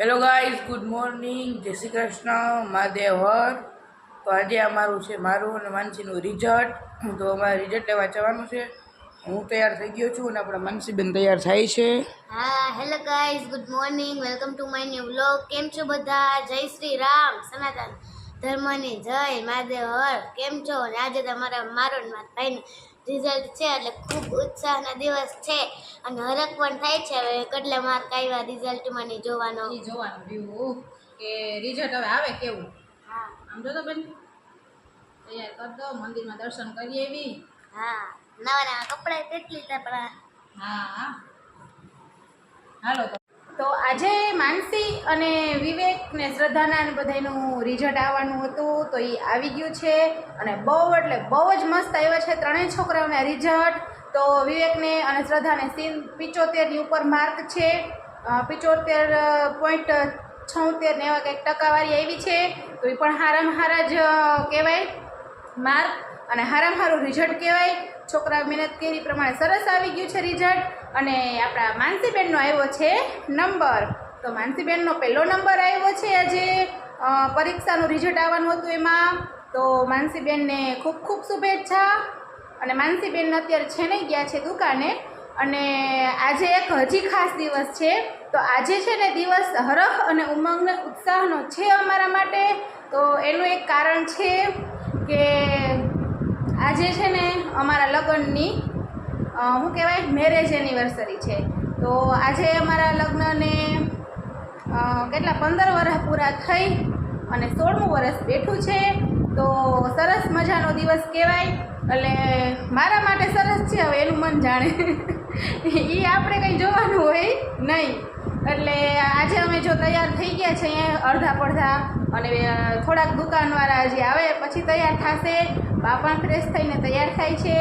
Hello guys good morning જય શ્રી કૃષ્ણ. મહાદેવ હર. તો આજે અમારું છે મારું અને માનસીનું રિઝલ્ટ તો અમારે રિઝલ્ટ લેવા જવાનું છે. હું તૈયાર થઈ ગયો છું અને આપણા માનસીબેન તૈયાર થાય છે. હા hello guys good morning welcome to my new vlog કેમ છો બધા? જય શ્રી રામ. સનાતન. ધર્મની જય મહાદેવ હર. કેમ છો? અને આજે તમારા મારો ભાઈનું રિઝલ્ટ છે એટલે ખૂબ ઉત્સાહના દિવસ છે અને હરક પણ થાય છે. હવે કેટલા માર્ક આવ્યા રિઝલ્ટમાં નહીં જોવાનો? જોવાનું રહ્યું. કે રિઝલ્ટ હવે આવે કેવું? હા. સમજો તો બેન. તૈયાર કરતો મંદિરમાં દર્શન કરીએ એવી હા. નવા નવા કપડાં કેટલી પણ હા. હાલો તો આજે માનસી અને વિવેક ને શ્રદ્ધાના અને બધાનું રિઝલ્ટ આવવાનું હતું, તો એ આવી ગયું છે. અને બહુ એટલે બહુ જ મસ્ત આવ્યા છે ત્રણેય છોકરાઓના રિઝલ્ટ તો વિવેકને અને શ્રદ્ધાને સીન પિચોતેરની ઉપર માર્ક છે. પિચોતેર પોઈન્ટ છોતેર ને એવા કંઈક ટકાવારી આવી છે. તો એ પણ હારામાં હારા જ કહેવાય. માર્ક અને હારામ હારું રિઝલ્ટ કહેવાય. છોકરા મહેનત કરી પ્રમાણે સરસ આવી ગયું છે રિઝલ્ટ અને આપણા માનસીબેનનો આવ્યો છે નંબર. તો માનસીબેનનો પહેલો નંબર આવ્યો છે આજે. પરીક્ષાનું રિઝલ્ટ આવવાનું હતું એમાં. તો માનસીબેનને ખૂબ ખૂબ શુભેચ્છા. અને માનસીબેન અત્યારે છે નહીં ગયા છે દુકાને. અને આજે એક હજી ખાસ દિવસ છે. તો આજે છે ને દિવસ હરખ અને ઉમંગ ઉત્સાહનો છે અમારા માટે. તો એનું એક કારણ છે કે આજે છે ને અમારા લગ્નની શું કહેવાય મેરેજ એનિવર્સરી છે. તો આજે અમારા લગ્નને કેટલા પંદર વર્ષ પૂરા થઈ અને સોળમું વર્ષ બેઠું છે. તો સરસ મજાનો દિવસ કહેવાય. એટલે મારા માટે સરસ છે, હવે એનું મન જાણે. એ આપણે કંઈ જોવાનું હોય નહીં. એટલે આજે અમે જો તૈયાર થઈ ગયા છે અડધા પડધા અને થોડાક દુકાનવાળા જે આવે, પછી તૈયાર થશે. બા ફ્રેશ થઈને તૈયાર થાય છે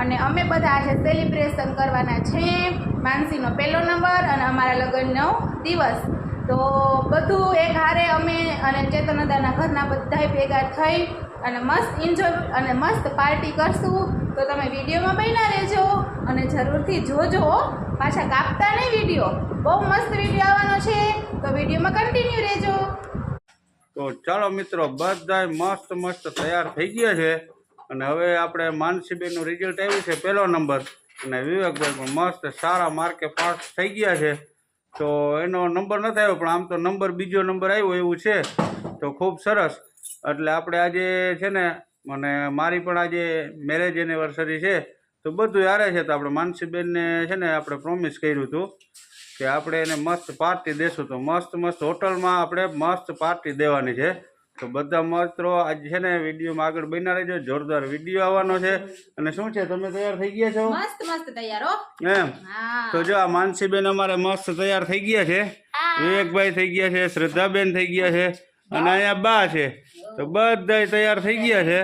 અને અમે બધા આજે સેલિબ્રેશન કરવાના છે માનસીનો પહેલો નંબર અને અમારા લગ્નનો દિવસ. તો બધું એક હારે અમે અને ચેતનદાના ઘરના બધાય ભેગા થઈ અને મસ્ત એન્જોય અને મસ્ત પાર્ટી કરશું. તો તમે વિડીયોમાં બન્યા રહેજો અને જરૂરથી જોજો પાછા કાપતા નહીં વીડિયો. બહુ મસ્ત વીડિયો આવવાનો છે. તો વિડીયોમાં કન્ટિન્યુ રહેજો. તો ચાલો મિત્રો બધા મસ્ત મસ્ત તૈયાર થઈ ગયા છે. અને હવે આપણે માનસીબેનનું રિઝલ્ટ આવ્યું છે, પહેલો નંબર અને વિવેકભાઈ પણ મસ્ત સારા માર્કે પાસ થઈ ગયા છે. તો એનો નંબર નથી આવ્યો, પણ આમ તો નંબર બીજો નંબર આવ્યો એવું છે. તો ખૂબ સરસ. એટલે આપણે આજે છે ને મને મારી પણ આજે મેરેજ એનિવર્સરી છે. તો બધું યારે છે, તો આપણે માનસીબેનને છે ને આપણે પ્રોમિસ કર્યું હતું કે આપણે એને મસ્ત પાર્ટી દેશું. તો મસ્ત મસ્ત હોટલમાં આપણે મસ્ત પાર્ટી દેવાની છે. તો બધા મિત્રો આજે છે ને વિડીયોમાં આગળ બન્યા રહેજો. જોરદાર વીડિયો આવવાનો છે. અને શું છે તમે તૈયાર થઈ ગયા છો? મસ્ત મસ્ત તૈયાર હો. એમ. તો જો આ માનસીબેન અમારે મસ્ત તૈયાર થઈ ગયા છે. વિવેકભાઈ થઈ ગયા છે શ્રદ્ધાબેન થઈ ગયા છે અને અહીંયા બા છે. તો બધાય તૈયાર થઈ ગયા છે.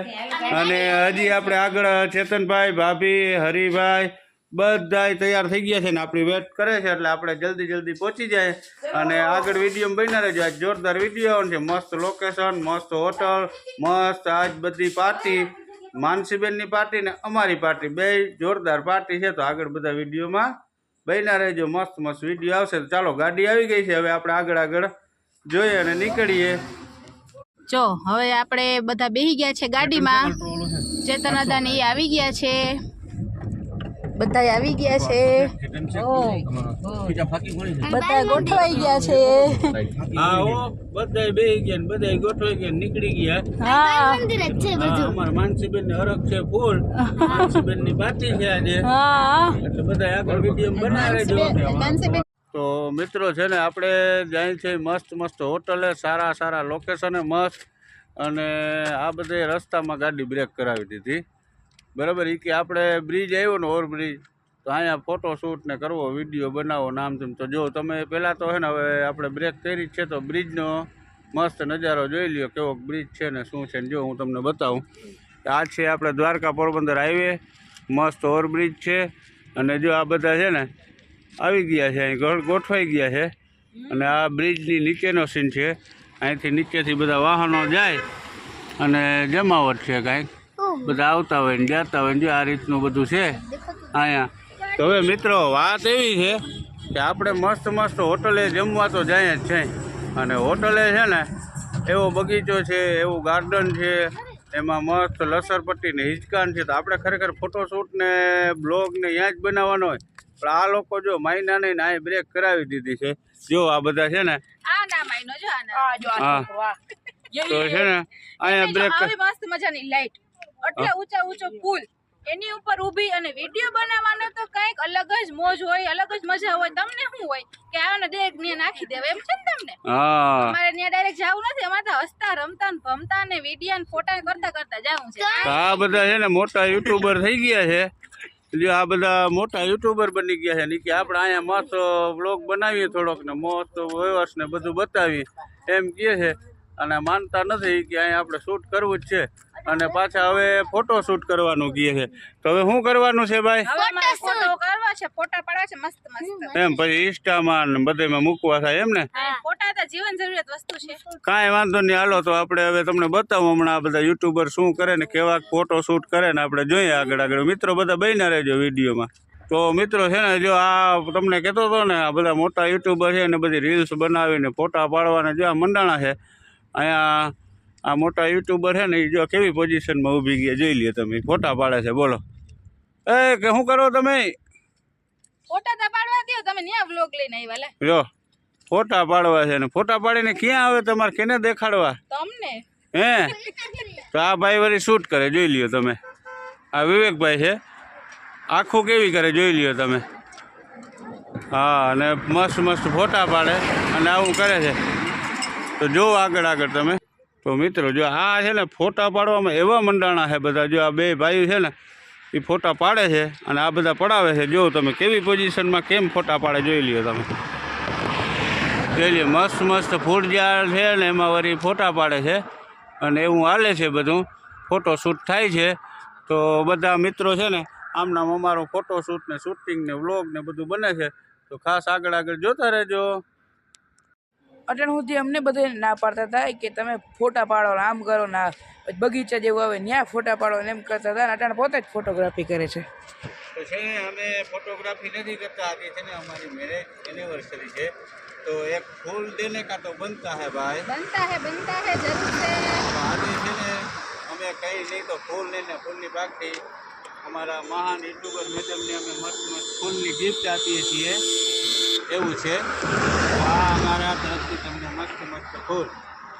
અને હજી આપણે આગળ ચેતનભાઈ ભાભી હરિભાઈ બધાય તૈયાર થઈ ગયા છે ને આપણી વેટ કરે છે એટલે આપણે જલ્દી જલ્દી પહોંચી જાય. અને આગળ વીડિયો બન્યા રહેજો. આજ જોરદાર વીડિયો છે. મસ્ત લોકેશન મસ્ત હોટલ મસ્ત આજ બધી પાર્ટી માનસીબેનની પાર્ટી ને અમારી પાર્ટી બે જોરદાર પાર્ટી છે. તો આગળ બધા વિડીયોમાં બન્યા રહેજો. મસ્ત મસ્ત વીડિયો આવશે. તો ચાલો ગાડી આવી ગઈ છે. હવે આપણે આગળ આગળ જોઈએ અને નીકળીએ. જો હવે આપણે બધા બેહી ગયા છે ગાડીમાં. ચેતન અદાની આવી ગયા છે. બધા આવી ગયા છે. બધા ગોઠવાઈ ગયા છે. બધા બે ગયા બધા ગોઠવાઈ ગયા નીકળી ગયા. હા. અમારા માનસીબેન ને હરખ છે ફૂલ. માનસીબેનની પાર્ટી છે આજે. એટલે બધા આગળ વીડિયો બનાવે જો તો મિત્રો છે ને આપણે જાય છે મસ્ત મસ્ત હોટલે સારા સારા લોકેશને મસ્ત. અને આ બધે રસ્તામાં ગાડી બ્રેક કરાવી દીધી. બરાબર? એ કે આપણે બ્રિજ આવ્યો ને ઓવરબ્રિજ તો અહીંયા ફોટોશૂટ ને કરવો વીડિયો બનાવો નામ તેમ. તો જો તમે પહેલાં તો છે ને હવે આપણે બ્રેક કરી છે, તો બ્રિજનો મસ્ત નજારો જોઈ લ્યો, કેવો બ્રિજ છે ને શું છે ને જો હું તમને બતાવું. આ છે આપણે દ્વારકા પોરબંદર હાઈવે મસ્ત ઓવરબ્રિજ છે. અને જો આ બધા છે ને આવી ગયા છે, અહીં ગોઠવાઈ ગયા છે. અને આ બ્રિજની નીચેનો સીન છે. અહીંથી નીચેથી બધા વાહનો જાય અને જમાવટ છે કાંઈક. બધા આવતા હોય ને જતા હોય ને આ રીતનું બધું છે અહીંયા. તો હવે મિત્રો વાત એવી છે કે આપણે મસ્ત મસ્ત હોટલે જમવા તો જાય જ છે. અને હોટલે છે ને એવો બગીચો છે એવું ગાર્ડન છે એમાં મસ્ત લસરપટ્ટી ને હિંચકાન છે. તો આપણે ખરેખર ફોટોશૂટ ને બ્લોગ ને ત્યાં જ બનાવવાનો હોય. પણ આ લોકો જો માઇના નહીં ને આ બ્રેક કરાવી દીધી છે. જો આ બધા છે ને આ ના માયનો જો આ ના. આ જો આ હા. તો છે ને અહીંયા બ્રેક મસ્ત મજાની લાઈટ એટલે ઊંચા ઊંચો પુલ એની ઉપર ઊભી અને વીડિયો બનાવવાનો તો કંઈક અલગ જ મોજ હોય અલગ જ મજા હોય. તમને શું હોય? કે આને દેખ ને નાખી દેવા એમ છે ને તમને? અમારે ત્યાં ડાયરેક્ટ જવું નથી અમારે તો હસતા રમતા ને ભમતા ને વીડિયો ને ફોટા કરતા કરતા જવું છે. આ બધા છે ને મોટા યુટ્યુબર થઈ ગયા છે. જો આ બધા મોટા યુટ્યુબર બની ગયા છે. ને કે આપણે અહીંયા મસ્ત બ્લોગ બનાવીએ થોડોક ને મસ્ત વ્યવસ ને બધું બતાવીએ. એમ કહે છે. અને માનતા નથી કે અહીંયા આપણે શૂટ કરવું જ છે. અને પાછા હવે ફોટો શૂટ કરવાનું કહે છે. તો હવે શું કરવાનું છે ભાઈ? ફોટો કરવા છે ફોટા પાડવા છે મસ્ત મસ્ત. એમ પછી ઇન્સ્ટામાં ને બધેમાં મૂકવા થાય એમ ને? ફોટા તો જીવન જરૂરિયાત વસ્તુ છે. કાંઈ વાંધો નહીં હાલો તો આપણે હવે તમને બતાવું હમણાં આ બધા યુટ્યુબર શું કરે ને કેવા ફોટો શૂટ કરે ને આપણે જોઈએ આગળ આગળ. મિત્રો બધા બન્યા રહેજો વિડીયોમાં. તો મિત્રો છે ને જો આ તમને કહેતો હતો ને આ બધા મોટા યુટ્યુબર છે ને બધી રીલ્સ બનાવીને ફોટા પાડવાના જો આ મંડાણા છે અહીંયા આ મોટા યુટ્યુબર છે ને એ જો કેવી પોઝિશનમાં ઊભી ગયા જોઈ લ્યો તમે. ફોટા પાડે છે બોલો. એ કે શું કરો તમે? ફોટા તો પાડવા દો તમે ન્યા વ્લોગ લઈને આવ્યા લે. જો ફોટા પાડવા છે ને. ફોટા પાડીને ક્યાં આવે તમારે? કેને દેખાડવા? તમને? હે? તો આ ભાઈ વળી શૂટ કરે જોઈ લ્યો તમે. આ વિવેકભાઈ છે. આખું કેવી કરે જોઈ લ્યો તમે. હા અને મસ્ત મસ્ત ફોટા પાડે અને આવું કરે છે. તો જો આગળ આગળ તમે. તો મિત્રો, જો આ છે ને ફોટા પાડવામાં એવા મંડાણા છે બધા, જો આ બે ભાઈઓ છે ને, એ ફોટા પાડે છે અને આ બધા પડાવે છે. જો તમે કેવી પોઝિશનમાં કેમ ફોટા પાડે જોઈ લ્યો તમે. જોઈ લ્યો, મસ્ત મસ્ત ફૂડ છે ને, એમાં વળી ફોટા પાડે છે અને એવું હાલે છે બધું. ફોટોશૂટ થાય છે. તો બધા મિત્રો છે ને, આમનામ અમારો ફોટોશૂટ ને શૂટિંગ ને વ્લોગ ને બધું બને છે. તો ખાસ આગળ આગળ જોતા રહેજો. અટણ સુધી અમને બધે ના પાડતા હતા કે તમે ફોટા પાડો ને આમ કરો ને બગીચા જેવું આવે ત્યાં ફોટા પાડો ને એમ કરતા હતા ને અટાણ પોતે જ ફોટોગ્રાફી કરે છે. તો છે ને અમે ફોટોગ્રાફી નથી કરતા આજે છે ને અમારી મેરેજ એનિવર્સરી છે. તો એક ફૂલ દેને કા તો બનતા હે ભાઈ. બનતા હે બનતા હે જરૂર છે. આજે છે ને અમે કઈ નહીં તો ફૂલ લઈને ફૂલની બાકી અમારા મહાન યુટ્યુબર મેડમને અમે મસ્ત મસ્ત ફૂલની ગિફ્ટ આપીએ છીએ. એવું છે. આ અમારા તરફથી તમને મસ્ત મસ્ત ફૂલ.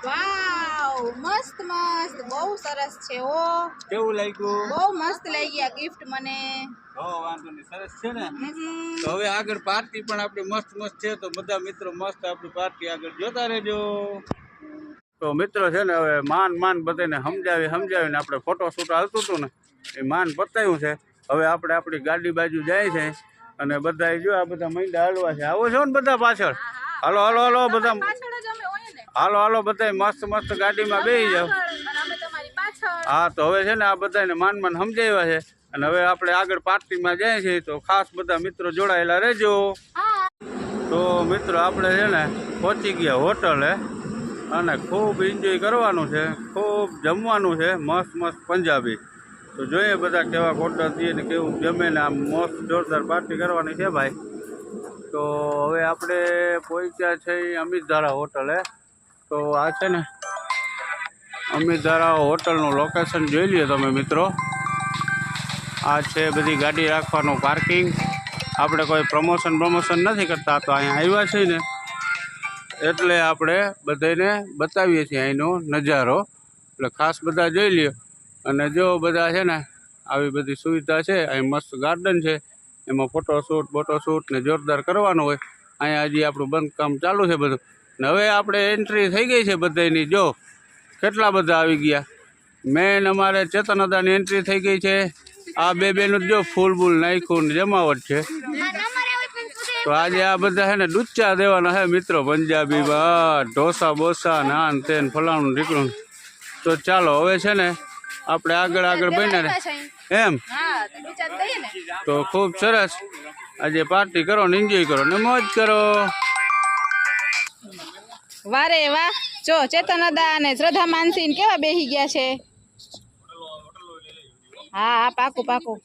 વાવ મસ્ત મસ્ત. બહુ સરસ છે ઓ કેવું લાગ્યું? બહુ મસ્ત લાગી આ ગિફ્ટ મને. હો વાંધો નહીં સરસ છે ને? તો હવે આગળ પાર્ટી પણ આપણી મસ્ત મસ્ત છે. તો બધા મિત્રો મસ્ત આપણી પાર્ટી આગળ જોતા રહેજો. તો મિત્રો છે ને હવે માન માન બધાને સમજાવી સમજાવીને આપણે ફોટો શૂટ હાલતું હતું ને એ માન પતાવ્યું છે. હવે આપણે આપણી ગાડી બાજુ જાય છે. અને બધા જો આ બધા મહિલા હાલવા છે. આવો છો ને બધા પાછળ? હાલો હાલો હાલો બધા. હાલો હાલો બધા મસ્ત મસ્ત ગાડીમાં બેસી જાઓ. હા તો હવે છે ને આ બધાને માન માન સમજાવ્યા છે. અને હવે આપણે આગળ પાર્ટીમાં જાય છે તો ખાસ બધા મિત્રો જોડાયેલા રહેજો. તો મિત્રો આપણે છે ને પહોંચી ગયા હોટલે અને ખૂબ એન્જોય કરવાનું છે ખૂબ જમવાનું છે મસ્ત મસ્ત પંજાબી. તો જોઈએ બધા કેવા ઓર્ડર દઈએ ને કેવું જમે ને આમ મસ્ત જોરદાર પાર્ટી કરવાની છે ભાઈ. તો હવે આપણે પહોંચ્યા છે અમિતધારા હોટલે. તો આ છે ને અમિતધારા હોટલનું લોકેશન જોઈ લ્યો તમે મિત્રો. આ છે બધી ગાડી રાખવાનું પાર્કિંગ આપણે કોઈ પ્રમોશન પ્રમોશન નથી કરતા તો અહીંયા આવ્યા છીએ ને. એટલે આપણે બધાને બતાવીએ છીએ અહીંનો નજારો. એટલે ખાસ બધા જોઈ લ્યો. અને જો બધા છે ને, આવી બધી સુવિધા છે, અહીં મસ્ત ગાર્ડન છે. એમાં ફોટોશૂટ ફોટોશૂટ ને જોરદાર કરવાનું હોય. અહીંયા હજી આપણું બંધકામ ચાલુ છે બધું. ને હવે આપણે એન્ટ્રી થઈ ગઈ છે બધાની જો, કેટલા બધા આવી ગયા? મેન અમારે ચેતન અદાની એન્ટ્રી થઈ ગઈ છે. આ બે બેનું જો ફૂલ બૂલ નાખ્યું જમાવટ છે. તો આજે આ બધા છે ને ડુચ્ચા દેવાના છે મિત્રો પંજાબી બા. ઢોસા બોસા નાન તેન ફલાણું નીકળું તો ચાલો, હવે છે ને આપણે આગળ આગળ બન્યા એમ. તો ખૂબ સરસ. આજે પાર્ટી કરો ને એન્જોય કરો ને મોજ કરો. વારે વાહ. જો ચેતન અદા અને શ્રદ્ધા માનસી કેવા બેહી ગયા છે? હા હા પાકું પાકું.